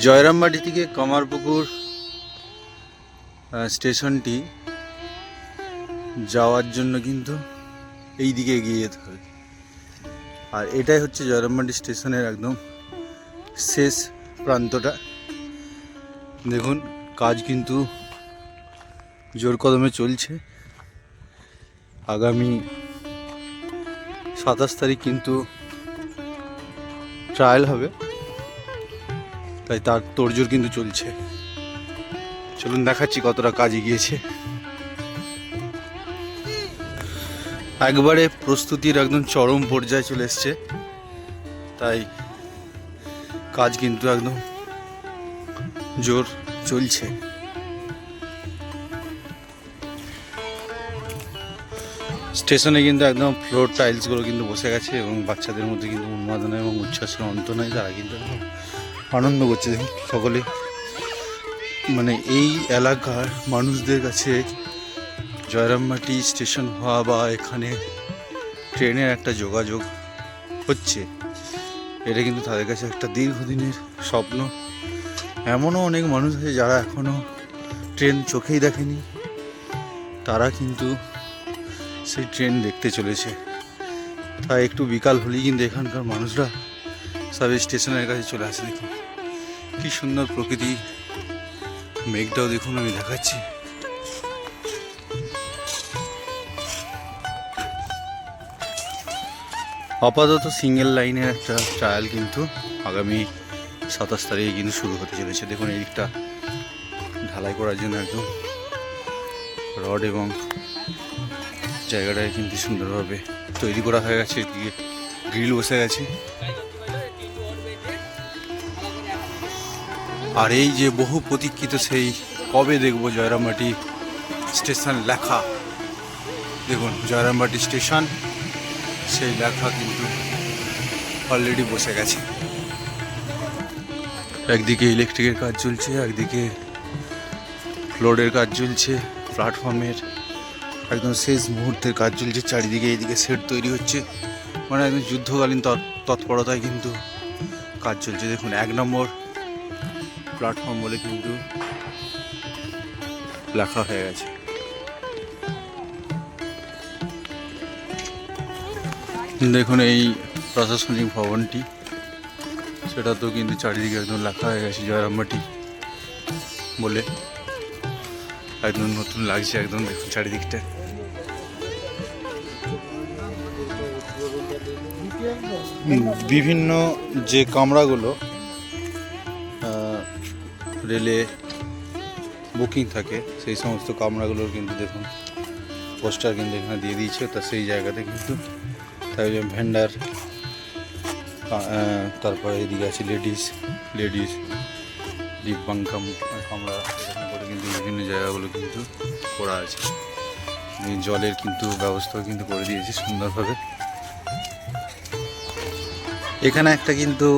জয়রামবাটি থেকে কামারপুকুর স্টেশনটি যাওয়ার জন্য কিন্তু এই দিকে এগিয়ে যেতে হবে। আর এটাই হচ্ছে জয়রামবাটি স্টেশনের একদম শেষ প্রান্তটা। দেখুন, কাজ কিন্তু জোর কদমে চলছে। আগামী সাতাশ তারিখ কিন্তু ট্রায়াল হবে। তাই তার তোড়জোড় কিন্তু চলছে। চলুন দেখাচ্ছি কতটা কাজ এগিয়েছে একবারে প্রস্তুতির একদম চরম পর্যায়ে চলে এসছে। তাই কাজ কিন্তু একদম জোর চলছে। স্টেশনে কিন্তু একদম ফ্লোর টাইলসগুলো কিন্তু বসে গেছে এবং বাচ্চাদের মধ্যে কিন্তু উন্মাদনা এবং উচ্ছ্বাসের অন্ত নাই, তারা কিন্তু আনন্দ করছে সকলে। মানে এই এলাকার মানুষদের কাছে জয়রামবাটি স্টেশন হওয়া বা এখানে ট্রেনের একটা যোগাযোগ হচ্ছে, এটা কিন্তু তাদের কাছে একটা দীর্ঘদিনের স্বপ্ন। এমনও অনেক মানুষ আছে যারা এখনও ট্রেন চোখেই দেখেনি। তারা কিন্তু সেই ট্রেন দেখতে চলেছে। তাই একটু বিকাল হলেই কিন্তু এখানকার মানুষরা সব স্টেশনের কাছে চলে আসে দেখুন। কি সুন্দর প্রকৃতি। মেঘটাও দেখুন, আমি দেখাচ্ছি। আপাতত সিঙ্গেল লাইনের একটা ট্রায়াল কিন্তু আগামী সাতাশ তারিখে কিন্তু শুরু হতে চলেছে। দেখুন, এই দিকটা ঢালাই করার জন্য একদম রড এবং জায়গাটায় কিন্তু সুন্দরভাবে তৈরি করা হয়ে গেছে। গ্রিল বসে গেছে। আর এই যে বহু প্রতীক্ষিত সেই কবে দেখব জয়রামবাটি স্টেশন লেখা? দেখুন, জয়রামবাটি স্টেশন, সেই লেখা কিন্তু অলরেডি বসে গেছে। একদিকে ইলেকট্রিকের কাজ চলছে, একদিকে ফ্লোরের কাজ চলছে প্ল্যাটফর্মের একদম শেষ মুহূর্তের কাজ চলছে, চারিদিকে এইদিকে সেট তৈরি হচ্ছে। মানে একদম যুদ্ধকালীন তৎ- তৎপরতায় কিন্তু কাজ চলছে। দেখুন, এক নম্বর প্ল্যাটফর্ম বলে কিন্তু লেখা হয়ে গেছে। দেখুন এই প্রশাসনিক ভবনটি সেটা তো কিন্তু চারিদিকে একদম লেখা হয়ে গেছে জয়রামবাটি বলে। একদম নতুন লাগছে একদম, দেখুন চারিদিকটা। বিভিন্ন যে কামরাগুলো রেলে বুকিং থাকে, সেই সমস্ত কামরাগুলোর কিন্তু দেখুন, পোস্টার কিন্তু এখানে দিয়ে দিয়েছে, তা সেই জায়গাতে কিন্তু তাই ভেন্ডার তারপরে এদিকে আছে লেডিস লেডিস দিব্যাঙ্কাম কামরা, এরকম করে কিন্তু বিভিন্ন জায়গাগুলো কিন্তু করা আছে। জলের কিন্তু ব্যবস্থাও কিন্তু করে দিয়েছে সুন্দরভাবে। এখানে একটা কিন্তু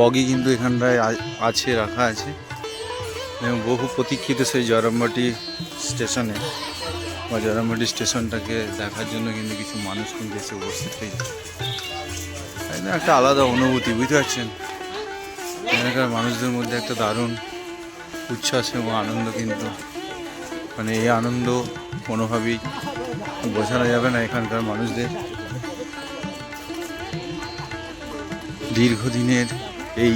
বগি কিন্তু এখানটায় আছে, রাখা আছে। এবং বহু প্রতীক্ষিত সেই জয়রামবাটি স্টেশনে। বা জয়রামবাটি স্টেশনটাকে দেখার জন্য কিন্তু কিছু মানুষ কিন্তু এসে উপস্থিত হয়েছে একটা আলাদা অনুভূতি, বুঝতে পারছেন? এখানকার মানুষদের মধ্যে একটা দারুণ উচ্ছ্বাস এবং আনন্দ কিন্তু। মানে এই আনন্দ কোনোভাবেই বোঝানো যাবে না এখানকার মানুষদের। দীর্ঘদিনের এই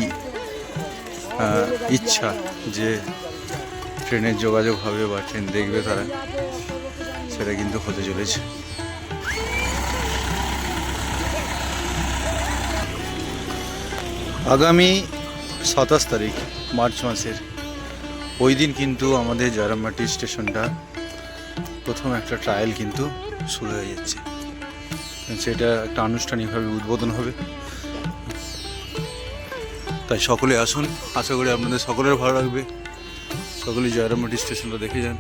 ইচ্ছা যে ট্রেনের যোগাযোগ হবে বা ট্রেন দেখবে তারা, সেটা কিন্তু হতে চলেছে। আগামী সাতাশ তারিখ, মার্চ মাসের, ওই দিন কিন্তু আমাদের জয়রামবাটি স্টেশনটা প্রথম একটা ট্রায়াল কিন্তু শুরু হয়ে যাচ্ছে। সেটা একটা আনুষ্ঠানিকভাবে উদ্বোধন হবে। তাই সকলে আসুন। আশা করি আপনাদের সকলের ভালো লাগবে। সকলেই জয়রামবাটি স্টেশনটা দেখে যান।